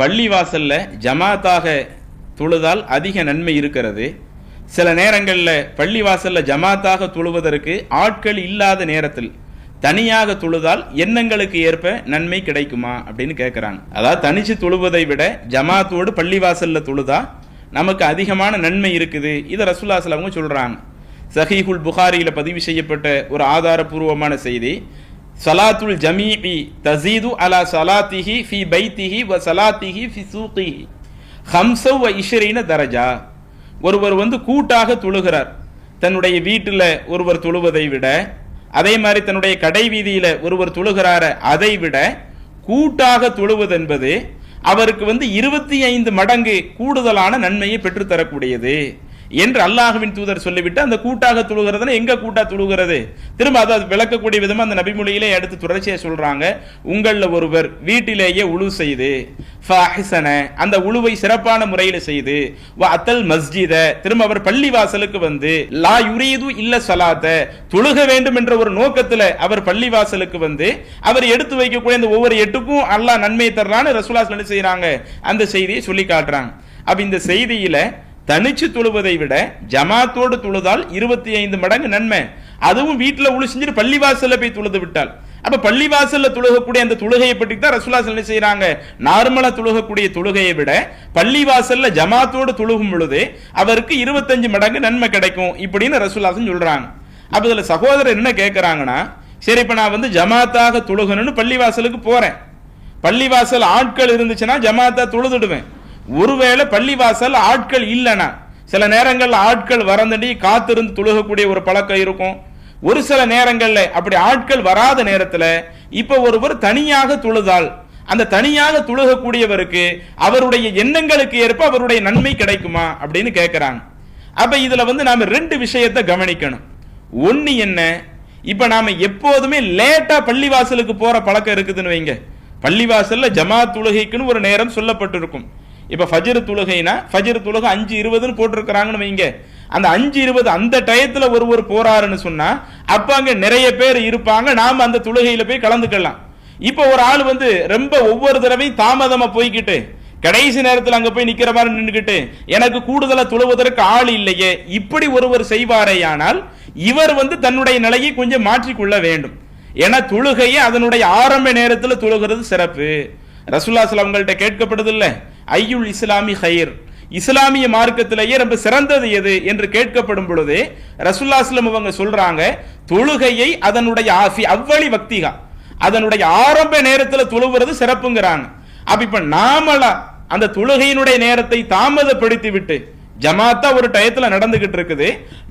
பள்ளிவாசல்ல ஜமாத்தாக தொழுதால் அதிக நன்மை இருக்கிறது. சில நேரங்களில் பள்ளிவாசல்ல ஜமாத்தாக தொழுவதற்கு ஆட்கள் இல்லாத நேரத்தில் தனியாக தொழுதால் எண்ணங்களுக்கு ஏற்ப நன்மை கிடைக்குமா அப்படின்னு கேட்குறாங்க அதாவது தனிச்சு தொழுவதை விட ஜமாத்தோடு பள்ளிவாசல்ல தொழுதா நமக்கு அதிகமான நன்மை இருக்குது. இதை ரசூல்லாசல் சொல்கிறாங்க சஹீஹுல் புகாரியில் பதிவு செய்யப்பட்ட ஒரு ஆதாரபூர்வமான செய்தி. சலாத்துல் ஜமீஇ தசீது அலா சலாத்திஹி ஃபி பைத்திஹி வ சலாத்திஹி ஃபி சூக்கிஹி ஹம்சவ் வ இஷ்ரீன தரஜா. ஒருவர் வந்து கூட்டாக துழுகிறார் தன்னுடைய வீட்டில் ஒருவர் துழுவதை விட அதே மாதிரி தன்னுடைய கடை வீதியில் ஒருவர் துழுகிறார அதை விட கூட்டாக துழுவதென்பது என்பது அவருக்கு வந்து இருபத்தி ஐந்து மடங்கு கூடுதலான நன்மையை பெற்றுத்தரக்கூடியது. என்று அல்லாஹுவின் தூதர் சொல்லிவிட்டு அந்த கூட்டாக துழுகிறதுனா எங்க கூட்டா துழுகிறது திரும்ப அதை விளக்கக்கூடிய விதமா அந்த நபிமொழியிலே எடுத்து தொடர்ச்சியை சொல்றாங்க. உங்களில் ஒருவர் வீட்டிலேயே உழு செய்து அந்த உழுவை சிறப்பான முறையில் செய்து அத்தல் மஸ்ஜித திரும்ப அவர் பள்ளி வாசலுக்கு வந்து லா யுரீது இல்ல சலாத்த தொழுக வேண்டும் என்ற ஒரு நோக்கத்துல அவர் பள்ளி வாசலுக்கு வந்து அவர் எடுத்து வைக்கக்கூடிய அந்த ஒவ்வொரு எட்டுக்கும் அல்லாஹ் நன்மை தர்றான்னு ரசூலா என்ன அந்த செய்தியை சொல்லி காட்டுறாங்க. அப்ப இந்த செய்தியில தனிச்சு தொழுவதை விட ஜமாத்தோடு தொழுதால் இருபத்தி ஐந்து மடங்கு நன்மை. அதுவும் வீட்டில் உழு செஞ்சுட்டு பள்ளிவாசல்ல போய் தொழுது விட்டால். அப்ப பள்ளிவாசல்ல துழுகக்கூடிய அந்த தொழுகையை பற்றி தான் ரசூலா என்ன செய்யறாங்க நார்மலா துழுகக்கூடிய தொழுகையை விட பள்ளிவாசல்ல ஜமாத்தோடு துழுகும் பொழுது அவருக்கு இருபத்தஞ்சு மடங்கு நன்மை கிடைக்கும் இப்படின்னு ரசூலாசன் சொல்றாங்க. அப்ப இதுல சகோதரர் என்ன கேட்கறாங்கன்னா சரி இப்ப நான் வந்து ஜமாத்தாக தொழுகணும்னு பள்ளிவாசலுக்கு போறேன். பள்ளிவாசல் ஆட்கள் இருந்துச்சுன்னா ஜமாத்தா தொழுதுடுவேன். ஒருவேளை பள்ளிவாசல் ஆட்கள் இல்லைனா சில நேரங்களில் ஆட்கள் வரந்தடி காத்திருந்து தொழுகக்கூடிய ஒரு பழக்கம் இருக்கும். ஒரு சில நேரங்களில் அப்படி ஆட்கள் வராத நேரத்தில் இப்போ ஒருவர் தனியாக துழுதால் அந்த தனியாக துழுகக்கூடியவருக்கு அவருடைய எண்ணங்களுக்கு ஏற்ப அவருடைய நன்மை கிடைக்குமா அப்படின்னு கேட்குறாங்க அப்போ இதில் வந்து நாம் ரெண்டு விஷயத்தை கவனிக்கணும். ஒன்று என்ன? இப்போ நாம் எப்போதுமே லேட்டாக பள்ளிவாசலுக்கு போகிற பழக்கம் இருக்குதுன்னு வைங்க. பள்ளிவாசலில் ஜமா தொழுகைக்குன்னு ஒரு நேரம் சொல்லப்பட்டிருக்கும். இப்ப ஃபஜர் தொழுகைனா ஃபஜர் தொழுகை அஞ்சு இருபதுன்னு போட்டிருக்கிறாங்கன்னு வைங்க. அந்த அஞ்சு இருபது அந்த டயத்துல ஒருவர் போறாருன்னு சொன்னா அப்ப அங்க நிறைய பேர் இருப்பாங்க. நாம அந்த தொழுகையில போய் கலந்துக்கலாம். இப்ப ஒரு ஆள் வந்து ரொம்ப ஒவ்வொரு தடவையும் தாமதமா போய்கிட்டு கடைசி நேரத்தில் அங்க போய் நிக்கிற மாதிரி நின்றுகிட்டு எனக்கு கூடுதலா துழுவதற்கு ஆள் இல்லையே இப்படி ஒருவர் செய்வாரேயானால் இவர் வந்து தன்னுடைய நிலையை கொஞ்சம் மாற்றிக்கொள்ள வேண்டும். ஏன்னா தொழுகையை அதனுடைய ஆரம்ப நேரத்தில் தொழுகிறது சிறப்பு. ரசுல்லா அவங்கள்ட்ட கேட்கப்படுது இல்ல. ஐயுல் இஸ்லாமி ஹைர் இஸ்லாமிய மார்க்கத்திலேயே ரொம்ப சிறந்தது எது என்று கேட்கப்படும் பொழுது ரசுல்லாஸ்லம் அவங்க சொல்றாங்க தொழுகையை அதனுடைய ஆஃபி அவ்வளி பக்திகா அதனுடைய ஆரம்ப நேரத்தில் தொழுகிறது சிறப்புங்கிறாங்க. அப்ப இப்ப நாமளா அந்த தொழுகையினுடைய நேரத்தை தாமதப்படுத்தி விட்டு ஜமாத்தா ஒரு டயத்துல நடந்துகிட்டு இருக்குது.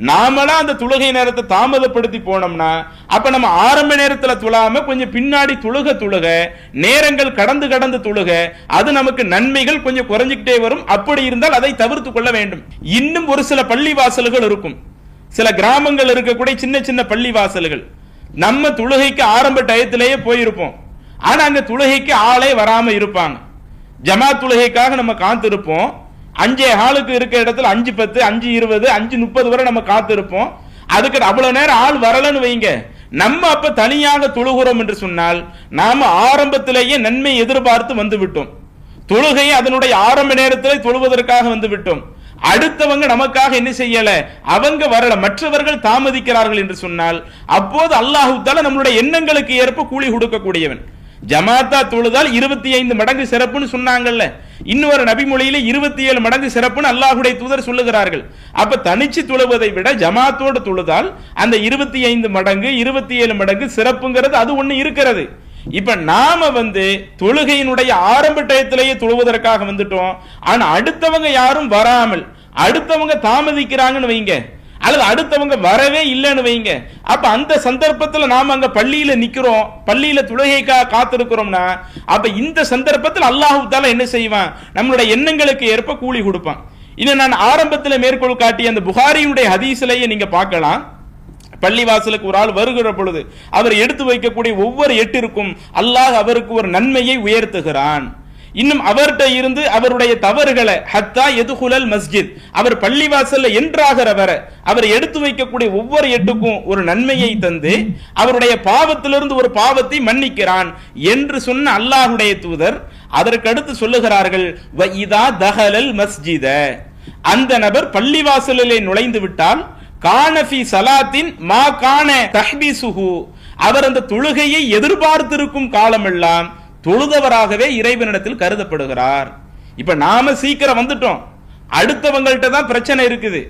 நாமளா அந்த துலகை நேரத்தை தாமதப்படுத்தி போனோம்னா அப்ப நம்ம ஆரம்ப நேரத்துல துளாம கொஞ்சம் பின்னாடி துழுக துழுக நேரங்கள் கடந்து கடந்து துழுக அது நமக்கு நன்மைகள் கொஞ்சம் குறைஞ்சிக்கிட்டே வரும். அப்படி இருந்தால் அதை தவிர்த்து கொள்ள வேண்டும். இன்னும் ஒரு சில பள்ளி வாசல்கள் இருக்கும். சில கிராமங்கள் இருக்கக்கூடிய சின்ன சின்ன பள்ளி வாசல்கள் நம்ம துலகைக்கு ஆரம்ப டயத்திலேயே போயிருப்போம். ஆனா அங்க துலகைக்கு ஆளே வராம இருப்பாங்க. ஜமா துலகைக்காக நம்ம காத்திருப்போம். அஞ்சே ஹாலுக்கு இருக்க இடத்துல அஞ்சு பத்து அஞ்சு இருபது அஞ்சு முப்பது வரை நம்ம காத்திருப்போம். அதுக்கு அவ்வளவு நேரம் ஆள் வரலன்னு வைங்க. நம்ம அப்ப தனியாக தொழுகிறோம் என்று சொன்னால் நாம ஆரம்பத்திலேயே நன்மை எதிர்பார்த்து வந்து விட்டோம். தொழுகை அதனுடைய ஆரம்ப நேரத்தில் தொழுவதற்காக வந்து விட்டோம். அடுத்தவங்க நமக்காக என்ன செய்யல? அவங்க வரல. மற்றவர்கள் தாமதிக்கிறார்கள் என்று சொன்னால் அப்போது அல்லாஹு தால நம்மளுடைய எண்ணங்களுக்கு ஏற்ப கூலி கொடுக்கக்கூடியவன். ஜமாத்தா தொழுதால் இருபத்தி ஐந்து மடங்கு சிறப்புன்னு சொன்னாங்கல்ல. இன்னொரு நபிமொழியில இருபத்தி ஏழு மடங்கு சிறப்புன்னு அல்லாஹுடைய தூதர் சொல்லுகிறார்கள். அப்ப தனிச்சு துழுவதை விட ஜமாத்தோடு துழுதால் அந்த இருபத்தி ஐந்து மடங்கு இருபத்தி ஏழு மடங்கு சிறப்புங்கிறது அது ஒண்ணு இருக்கிறது. இப்ப நாம வந்து தொழுகையினுடைய ஆரம்ப டயத்திலேயே தொழுவதற்காக வந்துட்டோம். ஆனா அடுத்தவங்க யாரும் வராமல் அடுத்தவங்க தாமதிக்கிறாங்கன்னு வைங்க. அல்லது அடுத்தவங்க வரவே இல்லைன்னு வைங்க. அப்ப அந்த சந்தர்ப்பத்தில் நாம அங்க பள்ளியில நிக்கிறோம் பள்ளியில துளகைக்காக காத்திருக்கிறோம்னா அப்ப இந்த சந்தர்ப்பத்தில் அல்லாஹு தால என்ன செய்வான்? நம்மளுடைய எண்ணங்களுக்கு ஏற்ப கூலி கொடுப்பான். இதை நான் ஆரம்பத்தில் மேற்கோள் காட்டிய அந்த புகாரியுடைய ஹதீஸ்லயே நீங்க பார்க்கலாம். பள்ளிவாசலுக்கு ஒரு ஆள் வருகிற பொழுது அவர் எடுத்து வைக்கக்கூடிய ஒவ்வொரு எட்டிற்கும் அல்லாஹ் அவருக்கு ஒரு நன்மையை உயர்த்துகிறான். இன்னும் அவர்கிட்ட இருந்து அவருடைய தவறுகளை ஹத்தா எதுகுலல் மஸ்ஜித். அவர் பள்ளிவாசல்ல என்றாகிற வர அவர் எடுத்து வைக்கக்கூடிய ஒவ்வொரு எட்டுக்கும் ஒரு நன்மையை தந்து அவருடைய பாவத்திலிருந்து ஒரு பாவத்தை மன்னிக்கிறான் என்று சொன்ன அல்லாஹுடைய தூதர் அதற்கடுத்து சொல்லுகிறார்கள் இதா தஹலல் மஸ்ஜித. அந்த நபர் பள்ளிவாசலிலே நுழைந்து விட்டால் கானஃபி சலாத்தின் மா கான சுகு அவர் அந்த தொழுகையை எதிர்பார்த்திருக்கும் காலமெல்லாம் தொழுதவராகவே இறைவனிடத்தில் கருதப்படுகிறார். இப்ப நாம சீக்கிரம் வந்துட்டோம். அடுத்தவங்கள்ட்ட தான் பிரச்சனை இருக்குது.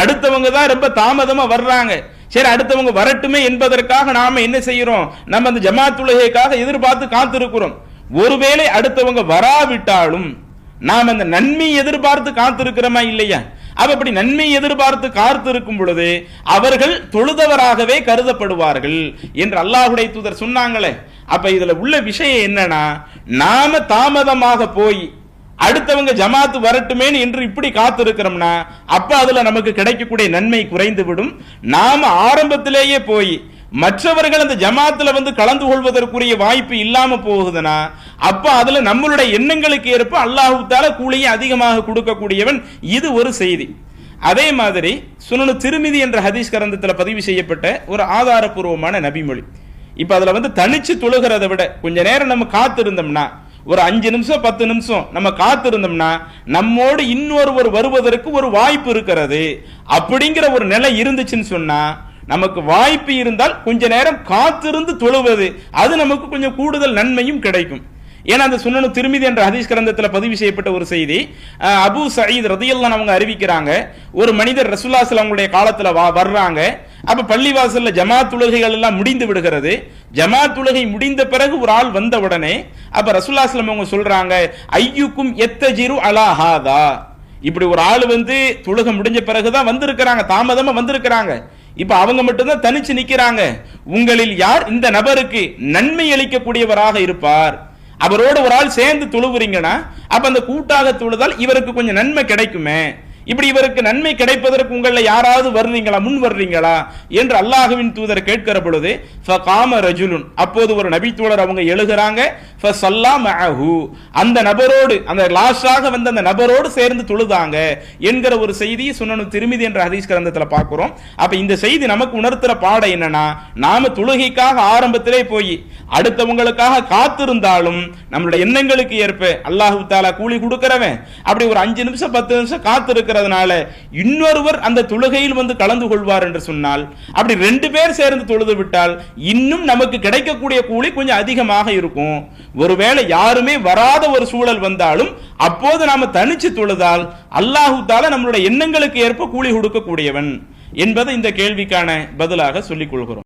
அடுத்தவங்க தான் ரொம்ப தாமதமா வர்றாங்க. சரி அடுத்தவங்க வரட்டுமே என்பதற்காக நாம என்ன செய்யறோம்? நம்ம அந்த ஜமாத் உலகைக்காக எதிர்பார்த்து காத்திருக்கிறோம். ஒருவேளை அடுத்தவங்க வராவிட்டாலும் நாம் அந்த நன்மை எதிர்பார்த்து காத்திருக்கிறோமா இல்லையா? அப்ப அப்படி நன்மை எதிர்பார்த்து காத்திருக்கும் பொழுது அவர்கள் தொழுதவராகவே கருதப்படுவார்கள் என்று அல்லாஹுடைய தூதர் சொன்னாங்களே. அப்ப இதுல உள்ள விஷயம் என்னன்னா நாம தாமதமாக போய் அடுத்தவங்க ஜமாத்து வரட்டுமேன்னு என்று இப்படி காத்திருக்கிறோம்னா அப்ப அதுல நமக்கு கிடைக்கக்கூடிய நன்மை குறைந்து விடும் நாம ஆரம்பத்திலேயே போய் மற்றவர்கள் அந்த ஜமாத்துல வந்து கலந்து கொள்வதற்குரிய வாய்ப்பு இல்லாம போகுதுன்னா அப்ப அதுல நம்மளுடைய எண்ணங்களுக்கு ஏற்ப அல்லாஹு கூலியை அதிகமாக கொடுக்கக்கூடியவன் இது ஒரு செய்தி. அதே மாதிரி சுனனு திருமிதி என்ற ஹதீஸ் கரந்தத்தில் பதிவு செய்யப்பட்ட ஒரு ஆதாரபூர்வமான நபிமொழி. இப்போ அதில் வந்து தனிச்சு தொழுகிறத விட கொஞ்ச நேரம் நம்ம காத்திருந்தோம்னா ஒரு அஞ்சு நிமிஷம் பத்து நிமிஷம் நம்ம காத்திருந்தோம்னா நம்மோடு இன்னொருவர் வருவதற்கு ஒரு வாய்ப்பு இருக்கிறது. அப்படிங்கிற ஒரு நிலை இருந்துச்சுன்னு சொன்னால் நமக்கு வாய்ப்பு இருந்தால் கொஞ்ச நேரம் காத்திருந்து தொழுவது. அது நமக்கு கொஞ்சம் கூடுதல் நன்மையும் கிடைக்கும். ஏன்னா அந்த சுன்னனு திருமிதி என்ற ஹதீஸ் கிரந்தத்தில் பதிவு செய்யப்பட்ட ஒரு செய்தி. அஹ், சயீத் ரதையெல்லாம் அவங்க அறிவிக்கிறாங்க ஒரு மனிதர் ரசூல்லாஸ்ல அவங்களுடைய காலத்தில் வா வர்றாங்க. அப்ப பள்ளிவாசல்ல ஜமா தொழுகைகள் எல்லாம் முடிந்து விடுகிறது. ஜமா தொழுகை முடிந்த பிறகு ஒரு ஆள் வந்த உடனே அப்ப ரசுல்லாஸ்லம் அவங்க சொல்றாங்க ஐயுக்கும் எத்தஜிரு அலா ஹாதா? இப்படி ஒரு ஆள் வந்து தொழுகை முடிஞ்ச பிறகுதான் வந்திருக்கிறாங்க தாமதமா வந்திருக்கிறாங்க. இப்ப அவங்க மட்டும்தான் தனிச்சு நிக்கிறாங்க. உங்களில் யார்? இந்த நபருக்கு நன்மை அளிக்கக்கூடியவராக இருப்பார். அவரோட ஒரு ஆள் சேர்ந்து தொழுவுறீங்கன்னா அப்ப அந்த கூட்டாக தொழுதால் இவருக்கு கொஞ்சம் நன்மை கிடைக்குமே. இப்படி இவருக்கு நன்மை கிடைப்பதற்கு உங்களில் யாராவது வர்றீங்களா முன் வர்றீங்களா என்று அல்லாஹுவின் தூதர் கேட்கிற பொழுது ஃபகாம ரஜுலுன். அப்போது ஒரு நபி தோழர் அவங்க எழுகிறாங்க அந்த நபரோடு அந்த லாஸ்டாக வந்த அந்த நபரோடு சேர்ந்து தொழுதாங்க என்கிற ஒரு செய்தி சுனனு திருமிதி என்ற ஹதீஸ் கிரந்தத்தில் பார்க்குறோம். அப்ப இந்த செய்தி நமக்கு உணர்த்துற பாடம் என்னன்னா நாம தொழுகைக்காக ஆரம்பத்திலே போய் அடுத்தவங்களுக்காக காத்திருந்தாலும் நம்மளுடைய எண்ணங்களுக்கு ஏற்ப அல்லாஹு தாலா கூலி கொடுக்கிறவன். அப்படி ஒரு அஞ்சு நிமிஷம் பத்து நிமிஷம் இருக்கிறதுனால இன்னொருவர் அந்த தொழுகையில் வந்து கலந்து கொள்வார் என்று சொன்னால் அப்படி ரெண்டு பேர் சேர்ந்து தொழுது விட்டால் இன்னும் நமக்கு கிடைக்கக்கூடிய கூலி கொஞ்சம் அதிகமாக இருக்கும். ஒருவேளை யாருமே வராத ஒரு சூழல் வந்தாலும் அப்போது நாம தனிச்சு தொழுதால் அல்லாஹு தாலா நம்மளுடைய எண்ணங்களுக்கு ஏற்ப கூலி கொடுக்கக்கூடியவன் என்பதை இந்த கேள்விக்கான பதிலாக சொல்லிக் கொள்கிறோம்.